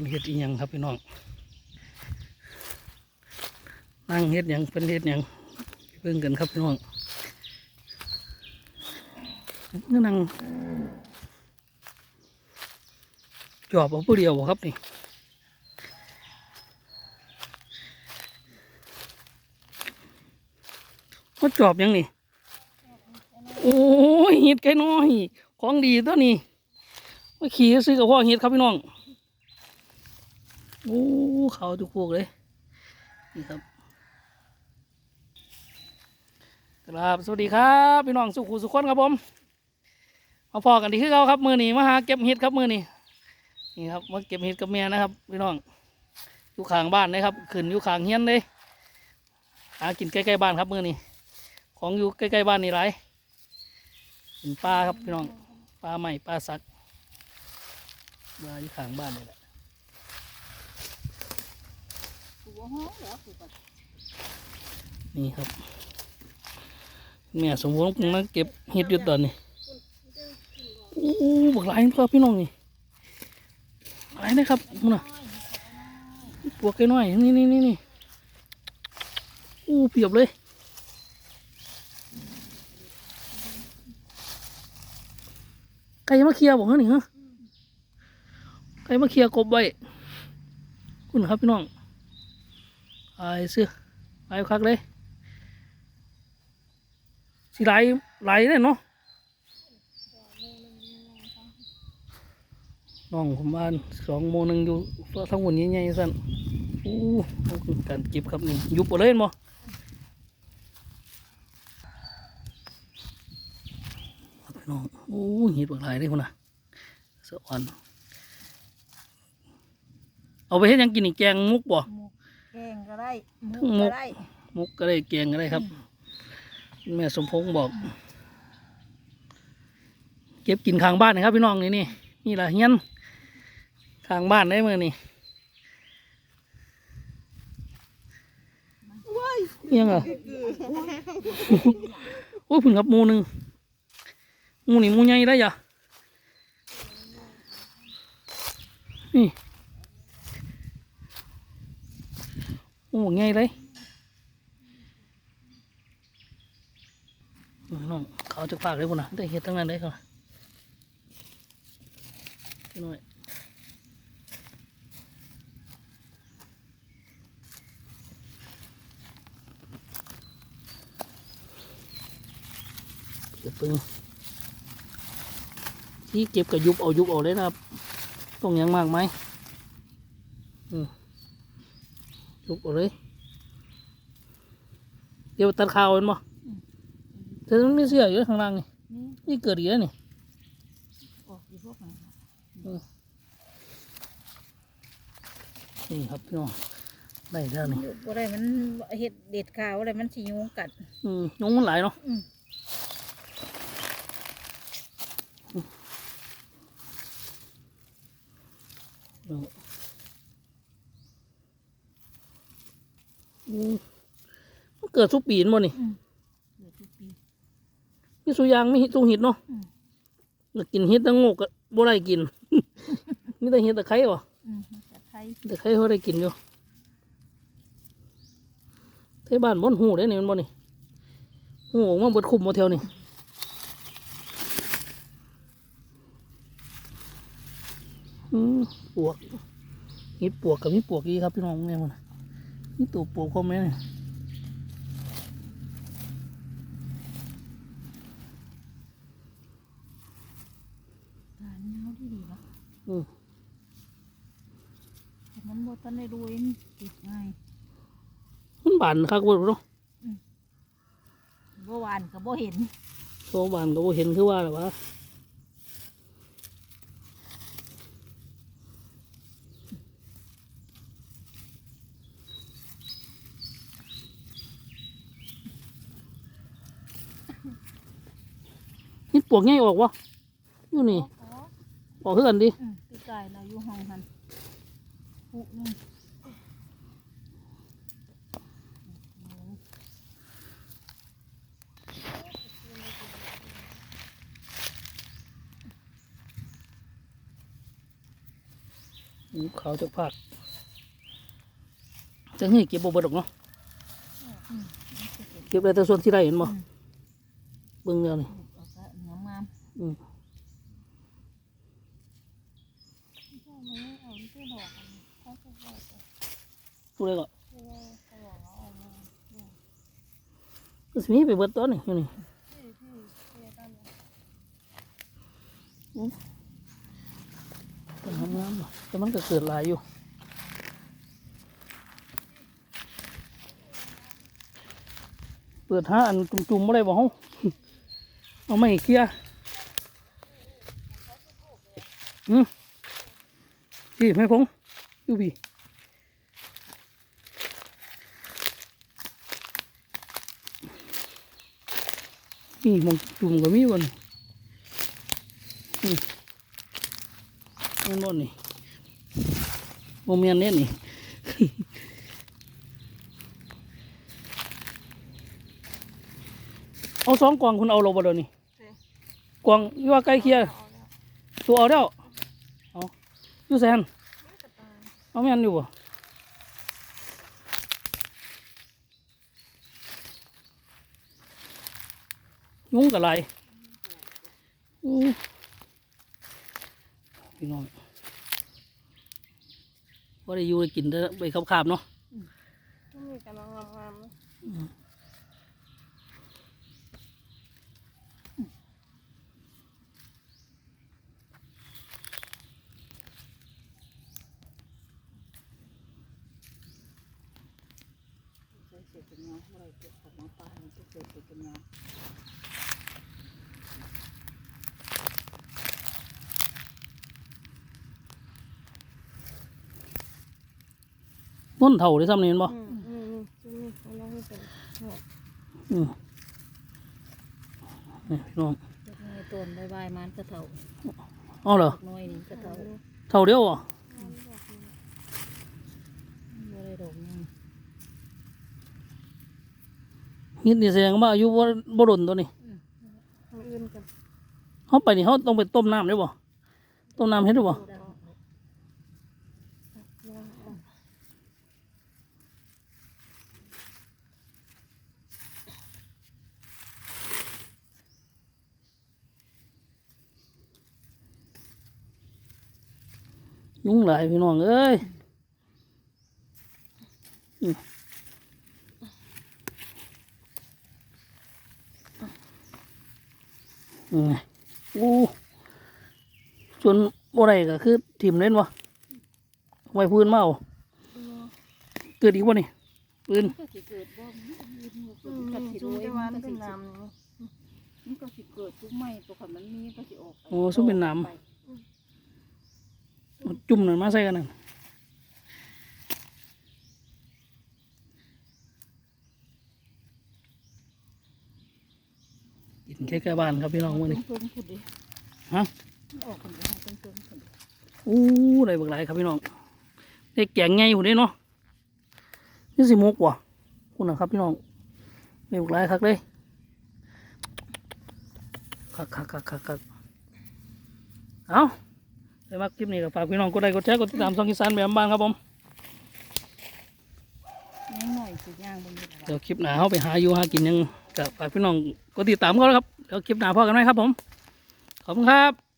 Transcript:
เป็นเฮ็ดอีหยังครับพี่น้องนั่งเฮ็ดหยังเป็นเฮ็ดหยังเบิ่งกันครับพี่น้องนั่งจอบเอาผู้เดียวครับนี่มาจอบยังนี่ โอ้ยเห็ดไก่น้อย ของดีตัวนี้มาขี่ซื้อกับพ่อเห็ดครับพี่น้อง โอ้เขาทุกพวกเลย นี่ครับครับสวัสดีครับพี่น้องสุขุสุขคนครับผมมาพอกันดีขึ้นเราครับมือนี้มาหาเก็บเห็ดครับมือนี้นี่ครับมาเก็บเห็ดกับเมียนะครับพี่น้องอยู่ข้างบ้านเลยครับขึ้นอยู่ข้างเฮียนเลยหากินใกล้ๆบ้านครับมือนี้ของอยู่ใกล้ๆบ้านนี่ไรเป็นปลาครับพี่น้องปลาใหม่ปลาสักปลาอยู่ข้างบ้านนี่แหละ นี่ครับแม่สมบูรณ์กำลังเก็บเห็ดอยู่ตอนนี้โอ้โหบักหลายครับพี่น้องนี่หลายนะครับมึงน่ะปวกแค่น้อยนี่นี่นี่นี่โอ้เพียบเลยไก่มาเคลียร์บอกเหรอนี่ฮะไก่มาเคลียร์กบไว้คุณครับพี่น้อง ไอ้เสื้อไหลคักเลยสิไหลไหลเลยเนาะน้องผมบ้านสองโมงหนึ่งอยู่ทั้งหมดใหญ่ๆสั่นอู้การเก็บครับนี่ยุบหมดเลยเห็นบ่ครับพี่น้องโอ้เห็ดบักหลายเลยคนน่ะสะอ่อนเอาไปเฮ็ดยังกินนี่แกงมุกบ่ แกงก็ได้ทั้งหมก็กได้มุกก็ได้เกียงก็ได้ครับ แม่สมพงษ์บอก เก็บกินข้างบ้านนะครับพี่น้องนี่นี่นี่ละเฮียนข้างบ้านได้เมื่อนี่เอียังเหรอโอ้ยผึ่งครับหมูหนึ่งหมูนี่หมูใหญ่ได้ยะนี่ โอ้ใหญ่เลยน้องเขาจะฝากเลยพุ่นนะได้เฮ็ดทั้งนั้นเลยเขาพี่อยเก็บปึงที่เก็บกับยุบเอายุบเอาเลยนะครับต้องยังมากไหมอืม ยุบเอาเลย เดี๋ยวตัดข่าวเห็นบ่เธอต้องมีเสื้ออยู่ข้างล่างนี่นี่นี่เกิดอีกแล้วนี่ออกอยู่พวกนั้นนี่ครับพี่น้องได้แล้วนี่อยู่บ่ได้มันเห็ดเด็ดขาวอะไรมันสิยุงกัด อืมยุงมันหลายเนาะอืมอื มมันเกิดสุปีนบ่นี่เกิดทุกปีมีสุยางมีหิสุหิดเนาะอืมอยากกินเห็ดตั้งงกก็บ่ได้กินมีแต่เห็ดตะไคร้วะอืมแต่ไทยตะไคร้เขาได้กินอยู่เทบ้านบ่นหูได้นี่มันบ่นี่หูออกมาเบิดคุมมาแถวนี่อืมปวกเห็ดปวกกับมีปวกอีกครับพี่น้องแม่มัน น่ะนี่ตัวปวกเขาแม่เนี่ยทานเงาที่ดีวะอืมแต่มันบ่ทันได้รวยมันติดง่ายมันบานคักเบ่เนาะบ่หวานก็บ่เห็นโซบานก็บ่เห็นคือว่าหรอวะ ปวกง่ายออกวะอยู่นี่อ๋อออกคือกันดิอืมพี่กายเราอยู่ห้องหันปุ๊นึงหูขาวจากภาคจะให้เก็บบ่เบิดหรอกเนาะเก็บได้แต่ส่วนที่ได้เห็นบ่เบิ่งแล้วนี่ อืมผู้ใดก็ที่ว่าเขาบอกว่าเอามาก็สิมีไปเบิดตัวนี่อยู่นี่ที่ที่ที่ตั้งต้นงามๆเนาะแต่มันก็เกิดลายอยู่เปิดห้าอันจุ่มๆบ่ได้บ่เฮาเอาไม่เคลียร์ อืมพี่ไม่พงอยู่พี่นี่มองจุ่มก็มีบ่นี่อืมมันบ่นี่โมเมนเนี่ยนี่เอาสองกล่องคุณเอาเราบ่เดี๋ยวนี้กล่องอยู่ว่าใกล้เคียงเอาแล้วตัวเอาแล้วเอา อยู่แซนเอาแม่นอยู่บ่ยุงกับไรอู้พี่น้องว่าได้อยู่ได้กินได้ไปขับๆเนาะ ไม่มีกำลังงามๆนะ เป็นเงาอะไรเก็บของหมาป่ามันจะเศษเป็นเงาต้นเท่าได้ซ้ำนี่เห็นบ่นี่พี่น้องต้นใบใบมันก็เท่าเอเหรอเล็กน้อยนี่ก็เท่าเท่าเดียวอบ่ได้ดอกนึง ฮิตนี่แสดงว่าอายุบ่บ่ดนตัวนี้มันอื่นกันเขาไปนี่เขาต้องไปต้มน้ำได้บ่ต้มน้ำเฮ็ดได้บ่ยุ่งหลายพี่น้องเอ้ย อืมอืมอู้ส่วนบ่ได้ก็คือทิมเล่นวะไว้พื้นมาเอาเกิดอีกบ่นี่ปืนก็สิเกิดบ่อืมก็สิจุ่รมวยจะมัวานนก็เป็สินน้ำมันก็สิเกิดทุกไม้ตัวคันมันมีก็สิออกไปโอ้ซุ่มเป็นน้ำเอาจุ่มนั่นมาใส่กันนั่นกิน ใกล้บ้านครับพี่น้องมื้อนี้เพิ่มขึ้นดิฮะออกคนเดียวเพิ่มเพิ่มขึ้นดิอู้ได้บักหลายครับพี่น้องได้แกงไงอยู่นี่เนาะนี่สิมุกว่ะคุณนะครับพี่น้องได้บักหลายคักเลยคักคักคักคักคักเอาได้มาคลิปนี้ก็ฝากพี่น้องกดไลค์กดแชร์กดติดตามช่องกิสานแบบบ้านครับผมนิดหน่อยสิย่างบนนี้เดี๋ยวคลิปหน้าเขาไปหาอยู่หากินหยังกับฝากพี่น้องกดติดตามก็แล้วครับ เดี๋ยวคลิปหน้าพอกันไหมครับผม ขอบคุณครับ